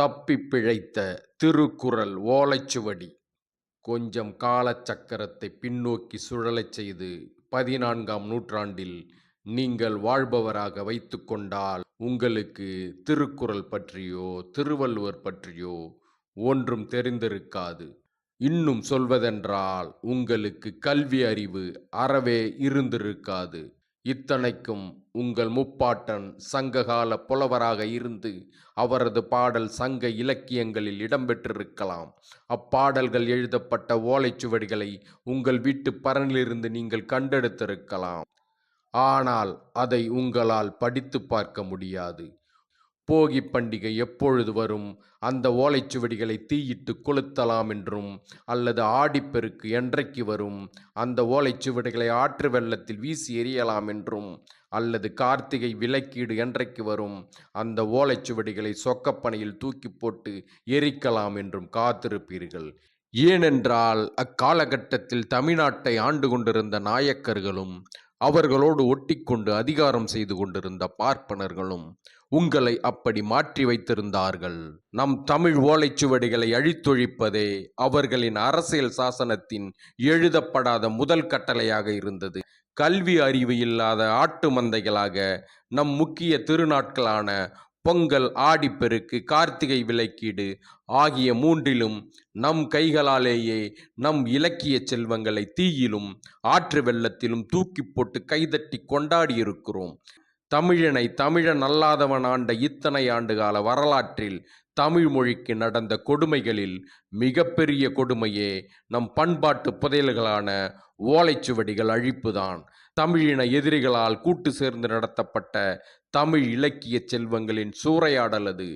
தப்பிப் பிழைத்த திருக்குறள் ஓலைச்சுவடி. கொஞ்சம் காலச்சக்கரத்தை பின்னோக்கி சுழலச் செய்து பதினான்காம் நூற்றாண்டில் நீங்கள் வாழ்பவராக வைத்துக்கொண்டால் உங்களுக்கு திருக்குறள் பற்றியோ திருவள்ளுவர் பற்றியோ ஒன்றும் தெரிந்திருக்காது. இன்னும் சொல்வதென்றால் உங்களுக்கு கல்வி அறிவு அறவே இருந்திருக்காது. இத்தனைக்கும் உங்கள் முப்பாட்டன் சங்ககால புலவராக இருந்து அவரது பாடல் சங்க இலக்கியங்களில் இடம்பெற்றிருக்கலாம். அப்பாடல்கள் எழுதப்பட்ட ஓலைச்சுவடிகளை உங்கள் வீட்டு பரனிலிருந்து நீங்கள் கண்டெடுத்திருக்கலாம். ஆனால் அதை உங்களால் படித்து பார்க்க முடியாது. போகி பண்டிகை எப்பொழுது வரும்? அந்த ஓலைச்சுவடிகளை தீயிட்டு கொளுத்தலாம் என்றும் அல்லது ஆடிப்பெருக்கு என்றைக்கு வரும்? அந்த ஓலைச்சுவடிகளை ஆற்று வெள்ளத்தில் வீசி எறியலாம் என்றும் அல்லது கார்த்திகை விலக்கீடு என்றைக்கு வரும்? அந்த ஓலைச்சுவடிகளை சொக்கப்பனையில் தூக்கி போட்டு எரிக்கலாம் என்றும் காத்திருப்பீர்கள். ஏனென்றால் அக்காலகட்டத்தில் தமிழ்நாட்டை ஆண்டு கொண்டிருந்த நாயக்கர்களும் அவர்களோடு ஒட்டிக்கொண்டு அதிகாரம் செய்து கொண்டிருந்த பார்ப்பனர்களும் உங்களை அப்படி மாற்றி வைத்திருந்தார்கள். நம் தமிழ் ஓலைச்சுவடிகளை அழித்தொழிப்பதே அவர்களின் அரசியல் சாசனத்தின் எழுதப்படாத முதல் கட்டளையாக இருந்தது. கல்வி அறிவு இல்லாத ஆட்டு மந்தைகளாக நம் முக்கிய திருநாட்களான பொங்கல் ஆடிப்பெருக்கு கார்த்திகை விலைக்கீடு ஆகிய மூன்றிலும் நம் கைகளாலேயே நம் இலக்கிய செல்வங்களை தீயிலும் ஆற்று வெள்ளத்திலும் தூக்கி போட்டு கைதட்டி கொண்டாடியிருக்கிறோம். தமிழனை தமிழன் அல்லாதவன் ஆண்ட இத்தனை ஆண்டுகால வரலாற்றில் தமிழ் மொழிக்கு நடந்த கொடுமைகளில் மிகப்பெரிய கொடுமையே நம் பண்பாட்டு புதையல்களான ஓலைச்சுவடிகள் அழிப்புதான். தமிழின எதிரிகளால் கூட்டு சேர்ந்து நடத்தப்பட்ட தமிழ் இலக்கிய செல்வங்களின் சூறையாடல் அது.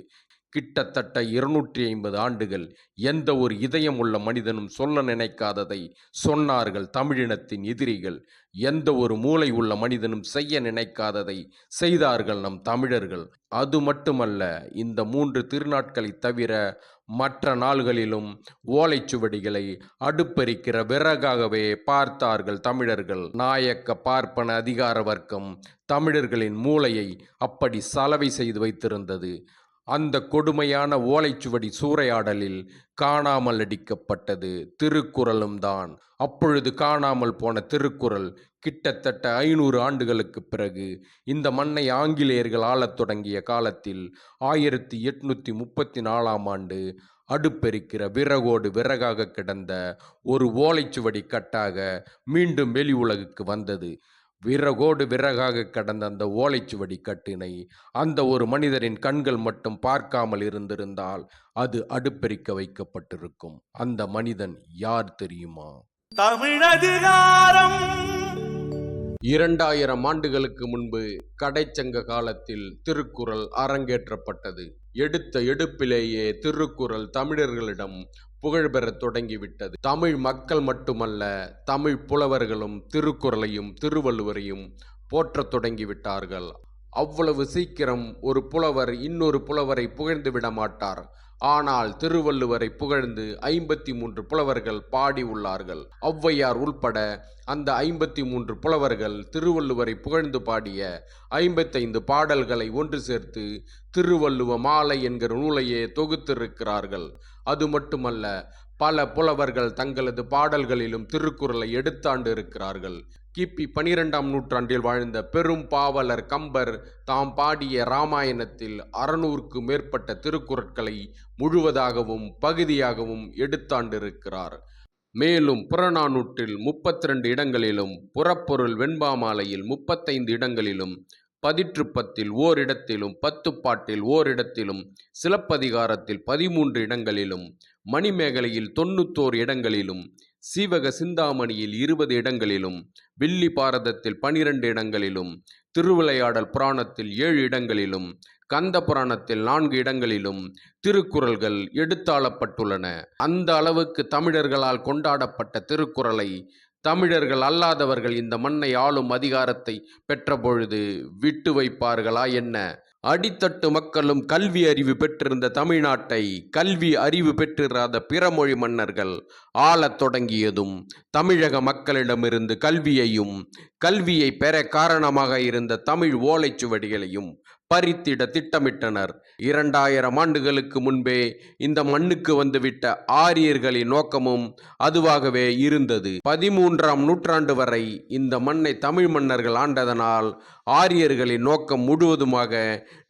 கிட்டத்தட்ட இருநூற்றி ஐம்பது ஆண்டுகள் எந்த ஒரு இதயம் உள்ள மனிதனும் சொல்ல நினைக்காததை சொன்னார்கள் தமிழினத்தின் எதிரிகள். எந்த ஒரு மூளை உள்ள மனிதனும் செய்ய நினைக்காததை செய்தார்கள் நம் தமிழர்கள். அது மட்டுமல்ல இந்த மூன்று திருநாட்களை தவிர மற்ற நாள்களிலும் ஓலைச்சுவடிகளை அடுப்பெரிக்கிற விறகாகவே பார்த்தார்கள் தமிழர்கள். நாயக்க பார்ப்பன அதிகார வர்க்கம் தமிழர்களின் மூளையை அப்படி சலவை செய்து வைத்திருந்தது. அந்த கொடுமையான ஓலைச்சுவடி சூறையாடலில் காணாமல் அடிக்கப்பட்டது திருக்குறளும் தான். அப்பொழுது காணாமல் போன திருக்குறள் கிட்டத்தட்ட ஐநூறு ஆண்டுகளுக்கு பிறகு இந்த மண்ணை ஆங்கிலேயர்கள் ஆளத் தொடங்கிய காலத்தில் ஆயிரத்தி எட்நூத்தி முப்பத்தி நாலாம் ஆண்டு அடுப்பெருக்கிற விறகோடு விறகாக கிடந்த ஒரு ஓலைச்சுவடி கட்டாக மீண்டும் வெளி உலகுக்கு வந்தது. விறகோடு விறகாக கடந்த அந்த ஓலைச்சுவடி கட்டினை அந்த ஒரு மனிதரின் கண்கள் மட்டும் பார்க்காமல் இருந்திருந்தால் அது அடுப்பெரிக்க வைக்கப்பட்டிருக்கும். அந்த மனிதன் யார் தெரியுமா? தமிழதிகாரம் இரண்டாயிரம் ஆண்டுகளுக்கு முன்பு கடைச்சங்க காலத்தில் திருக்குறள் அரங்கேற்றப்பட்டது. எடுத்த எடுப்பிலேயே திருக்குறள் தமிழர்களிடம் புகழ் பெறத் தொடங்கிவிட்டது. தமிழ் மக்கள் மட்டுமல்ல தமிழ் புலவர்களும் திருக்குறளையும் திருவள்ளுவரையும் போற்றத் தொடங்கிவிட்டார்கள். அவ்வளவு சீக்கிரம் ஒரு புலவர் இன்னொரு புலவரை புகழ்ந்து விட மாட்டார். ஆனால் திருவள்ளுவரை புகழ்ந்து ஐம்பத்தி மூன்று புலவர்கள் பாடி உள்ளார்கள். ஔவையார் உள்பட அந்த ஐம்பத்தி மூன்று புலவர்கள் திருவள்ளுவரை புகழ்ந்து பாடிய ஐம்பத்தைந்து பாடல்களை ஒன்று சேர்த்து திருவள்ளுவ மாலை என்கிற நூலையே தொகுத்திருக்கிறார்கள். அது மட்டுமல்ல பல புலவர்கள் தங்களது பாடல்களிலும் திருக்குறளை எடுத்தாண்டு இருக்கிறார்கள். கிபி பனிரெண்டாம் நூற்றாண்டில் வாழ்ந்த பெரும் பாவலர் கம்பர் தாம் பாடிய இராமாயணத்தில் அறுநூறுக்கு மேற்பட்ட திருக்குறட்களை முழுவதாகவும் பகுதியாகவும் எடுத்தாண்டிருக்கிறார். மேலும் புறநானூற்றில் முப்பத்தி ரெண்டு இடங்களிலும் புறப்பொருள் வெண்பாமாலையில் முப்பத்தைந்து இடங்களிலும் பதிற்றுப்பத்தில் ஓரிடத்திலும் பத்துப்பாட்டில் ஓரிடத்திலும் சிலப்பதிகாரத்தில் பதிமூன்று இடங்களிலும் மணிமேகலையில் தொண்ணூத்தோரு இடங்களிலும் சீவக சிந்தாமணியில் இருபது இடங்களிலும் வில்லி பாரதத்தில் பனிரெண்டு இடங்களிலும் திருவிளையாடல் புராணத்தில் ஏழு இடங்களிலும் கந்த புராணத்தில் நான்கு இடங்களிலும் திருக்குறள்கள் எடுத்தாளப்பட்டுள்ளன. அந்த அளவுக்கு தமிழர்களால் கொண்டாடப்பட்ட திருக்குறளை தமிழர்கள் அல்லாதவர்கள் இந்த மண்ணை ஆளும் அதிகாரத்தை பெற்றபொழுது விட்டு வைப்பார்களா என்ன? அடித்தட்டு மக்களும் கல்வி அறிவு பெற்றிருந்த தமிழ்நாட்டை கல்வி அறிவு பெற்றிராத பிற மொழி மன்னர்கள் ஆளத் தொடங்கியதும் தமிழக மக்களிடமிருந்து கல்வியையும் கல்வியை பெற காரணமாக இருந்த தமிழ் ஓலைச்சுவடிகளையும் பறித்திட திட்டமிட்டனர். இரண்டாயிரம் ஆண்டுகளுக்கு முன்பே இந்த மண்ணுக்கு வந்துவிட்ட ஆரியர்களின் நோக்கமும் அதுவாகவே இருந்தது. பதிமூன்றாம் நூற்றாண்டு வரை இந்த மண்ணை தமிழ் மன்னர்கள் ஆண்டதனால் ஆரியர்களின் நோக்கம் முழுவதுமாக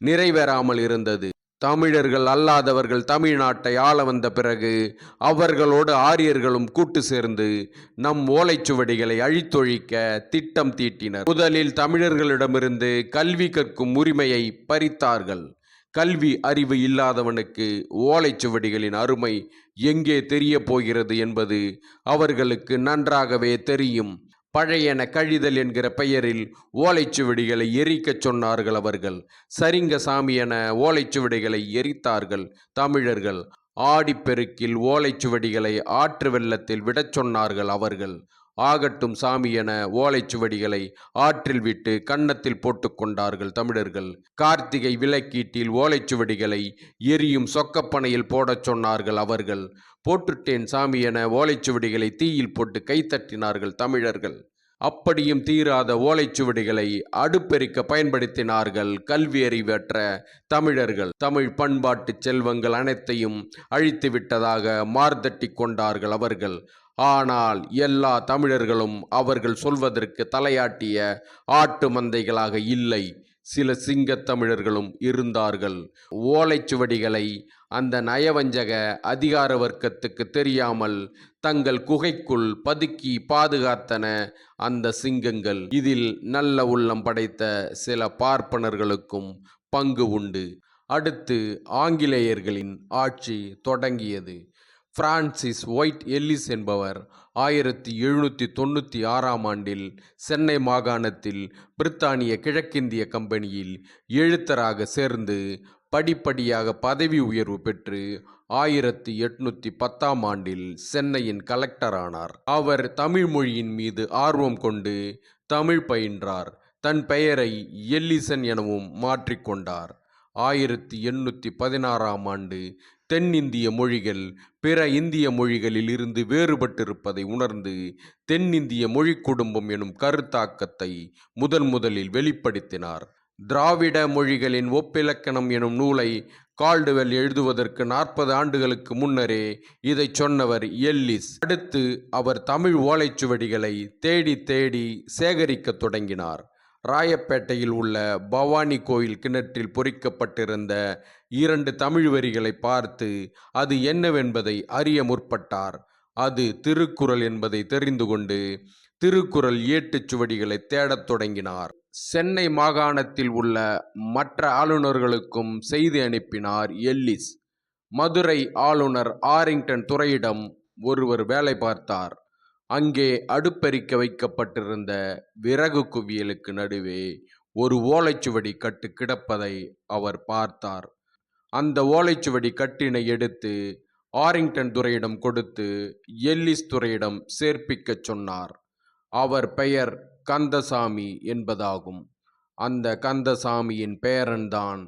நிறைவேறாமல் இருந்தது. தமிழர்கள் அல்லாதவர்கள் தமிழ்நாட்டை ஆள வந்த பிறகு அவர்களோடு ஆரியர்களும் கூட்டு சேர்ந்து நம் ஓலைச்சுவடிகளை அழித்தொழிக்க திட்டம் தீட்டினர். முதலில் தமிழர்களிடமிருந்து கல்வி கற்கும் உரிமையை பறித்தார்கள். கல்வி அறிவு இல்லாதவனுக்கு ஓலைச்சுவடிகளின் அருமை எங்கே தெரிய போகிறது என்பது அவர்களுக்கு நன்றாகவே தெரியும். பழையன கழிதல் என்கிற பெயரில் ஓலைச்சுவடிகளை எரிக்கச் சொன்னார்கள் அவர்கள். சரிங்க என ஓலைச்சுவடிகளை எரித்தார்கள் தமிழர்கள். ஆடிப்பெருக்கில் ஓலைச்சுவடிகளை ஆற்று வெள்ளத்தில் விடச் சொன்னார்கள் அவர்கள். ஆகட்டும் சாமி என ஓலைச்சுவடிகளை ஆற்றில் விட்டு கன்னத்தில் போட்டுக்கொண்டார்கள் தமிழர்கள். கார்த்திகை விளக்கீட்டில் ஓலைச்சுவடிகளை எரியும் சொக்கப்பனையில் போடச் சொன்னார்கள் அவர்கள். போட்டுட்டேன் சாமி என ஓலைச்சுவடிகளை தீயில் போட்டு கைத்தட்டினார்கள் தமிழர்கள். அப்படியும் தீராத ஓலைச்சுவடிகளை அடுப்பெருக்க பயன்படுத்தினார்கள் கல்வி அறிவற்ற தமிழர்கள். தமிழ் பண்பாட்டு செல்வங்கள் அனைத்தையும் அழித்து விட்டதாக மார்தட்டி கொண்டார்கள் அவர்கள். ஆனால் எல்லா தமிழர்களும் அவர்கள் சொல்வதற்கு தலையாட்டிய ஆட்டு மந்தைகளாக இல்லை. சில சிங்கத் தமிழர்களும் இருந்தார்கள் ஓலைச்சுவடிகளை அந்த நயவஞ்சக அதிகார வர்க்கத்துக்கு தெரியாமல் தங்கள் குகைக்குள் பதுக்கி பாதுகாத்தன அந்த சிங்கங்கள். இதில் நல்ல உள்ளம் படைத்த சில பார்ப்பனர்களுக்கும் பங்கு உண்டு. அடுத்து ஆங்கிலேயர்களின் ஆட்சி தொடங்கியது. பிரான்சிஸ் ஒயிட் எல்லிஸ் என்பவர் ஆயிரத்தி எழுநூற்றி தொண்ணூற்றி ஆறாம் ஆண்டில் சென்னை மாகாணத்தில் பிரித்தானிய கிழக்கிந்திய கம்பெனியில் எழுத்தராக சேர்ந்து படிப்படியாக பதவி உயர்வு பெற்று ஆயிரத்தி எட்நூத்தி பத்தாம் ஆண்டில் சென்னையின் கலெக்டரானார் அவர் தமிழ் மொழியின் மீது ஆர்வம் கொண்டு தமிழ் பயின்றார். தன் பெயரை எல்லிசன் எனவும் மாற்றிக்கொண்டார் ஆயிரத்தி எண்ணூற்றி பதினாறாம் ஆண்டு தென்னிந்திய மொழிகள் பிற இந்திய மொழிகளில் இருந்து வேறுபட்டிருப்பதை உணர்ந்து தென்னிந்திய மொழி குடும்பம் எனும் கருத்தாக்கத்தை முதன் முதலில் வெளிப்படுத்தினார். திராவிட மொழிகளின் ஒப்பிலக்கணம் எனும் நூலை கால்டுவெல் எழுதுவதற்கு நாற்பது ஆண்டுகளுக்கு முன்னரே இதை சொன்னவர் எல்லிஸ். அடுத்து அவர் தமிழ் ஓலைச்சுவடிகளை தேடி தேடி சேகரிக்கத் தொடங்கினார். ராயப்பேட்டையில் உள்ள பவானி கோயில் கிணற்றில் பொறிக்கப்பட்டிருந்த இரண்டு தமிழ் வரிகளை பார்த்து அது என்னவென்பதை அறிய முற்பட்டார். அது திருக்குறள் என்பதை தெரிந்து கொண்டு திருக்குறள் ஏட்டுச் சுவடிகளை தேடத் தொடங்கினார். சென்னை மாகாணத்தில் உள்ள மற்ற ஆளுநர்களுக்கும் செய்தி அனுப்பினார் எல்லிஸ். மதுரை ஆளுநர் ஆரிங்டன் துறையிடம் ஒருவர் வேலை பார்த்தார். அங்கே அடுப்பெரிக்க வைக்கப்பட்டிருந்த விறகு குவியலுக்கு நடுவே ஒரு ஓலைச்சுவடி கட்டு கிடப்பதை அவர் பார்த்தார். அந்த ஓலைச்சுவடி கட்டினை எடுத்து ஆரிங்டன் துறையிடம் கொடுத்து எல்லிஸ் துறையிடம் சேர்ப்பிக்கச் சொன்னார். அவர் பெயர் கந்தசாமி என்பதாகும். அந்த கந்தசாமியின் பேரன்தான்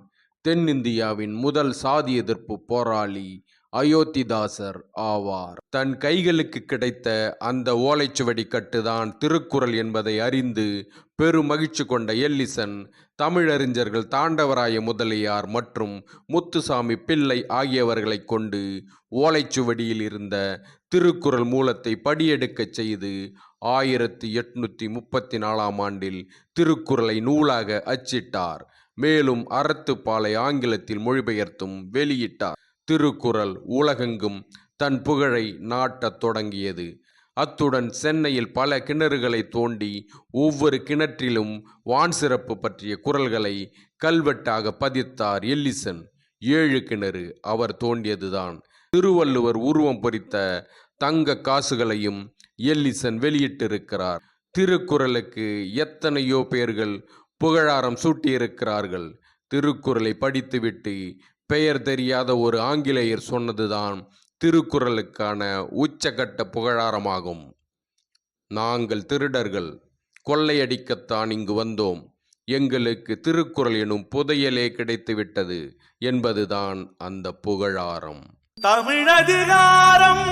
தென்னிந்தியாவின் முதல் சாதி எதிர்ப்பு போராளி அயோத்திதாசர் ஆவார். தன் கைகளுக்கு கிடைத்த அந்த ஓலைச்சுவடி கட்டுதான் திருக்குறள் என்பதை அறிந்து பெருமகிழ்ச்சி கொண்ட எல்லிசன் தமிழறிஞர்கள் தாண்டவராய முதலியார் மற்றும் முத்துசாமி பிள்ளை ஆகியவர்களைக் கொண்டு ஓலைச்சுவடியில் இருந்த திருக்குறள் மூலத்தை படியெடுக்கச் செய்து ஆயிரத்தி எட்நூத்தி முப்பத்தி நாலாம் ஆண்டில் திருக்குறளை நூலாக அச்சிட்டார். மேலும் அறத்துப்பாலை ஆங்கிலத்தில் மொழிபெயர்த்தும் வெளியிட்டார். திருக்குறள் உலகெங்கும் தன் புகழை நாட்டத் தொடங்கியது. அத்துடன் சென்னையில் பல கிணறுகளை தோண்டி ஒவ்வொரு கிணற்றிலும் வான் சிறப்பு பற்றிய குரல்களை கல்வெட்டாக பதித்தார் எல்லிசன். ஏழு கிணறு அவர் தோண்டியதுதான். திருவள்ளுவர் உருவம் பொறித்த தங்க காசுகளையும் எல்லிசன் வெளியிட்டிருக்கிறார். திருக்குறளுக்கு எத்தனையோ பேர்கள் புகழாரம் சூட்டியிருக்கிறார்கள். திருக்குறளை படித்துவிட்டு பெயர் தெரியாத ஒரு ஆங்கிலேயர் சொன்னதுதான் திருக்குறளுக்கான உச்சகட்ட புகழாரமாகும். நாங்கள் திருடர்கள் கொள்ளையடிக்கத்தான் இங்கு வந்தோம். எங்களுக்கு திருக்குறள் எனும் புதையலே கிடைத்துவிட்டது என்பதுதான் அந்த புகழாரம். தமிழதிகாரம்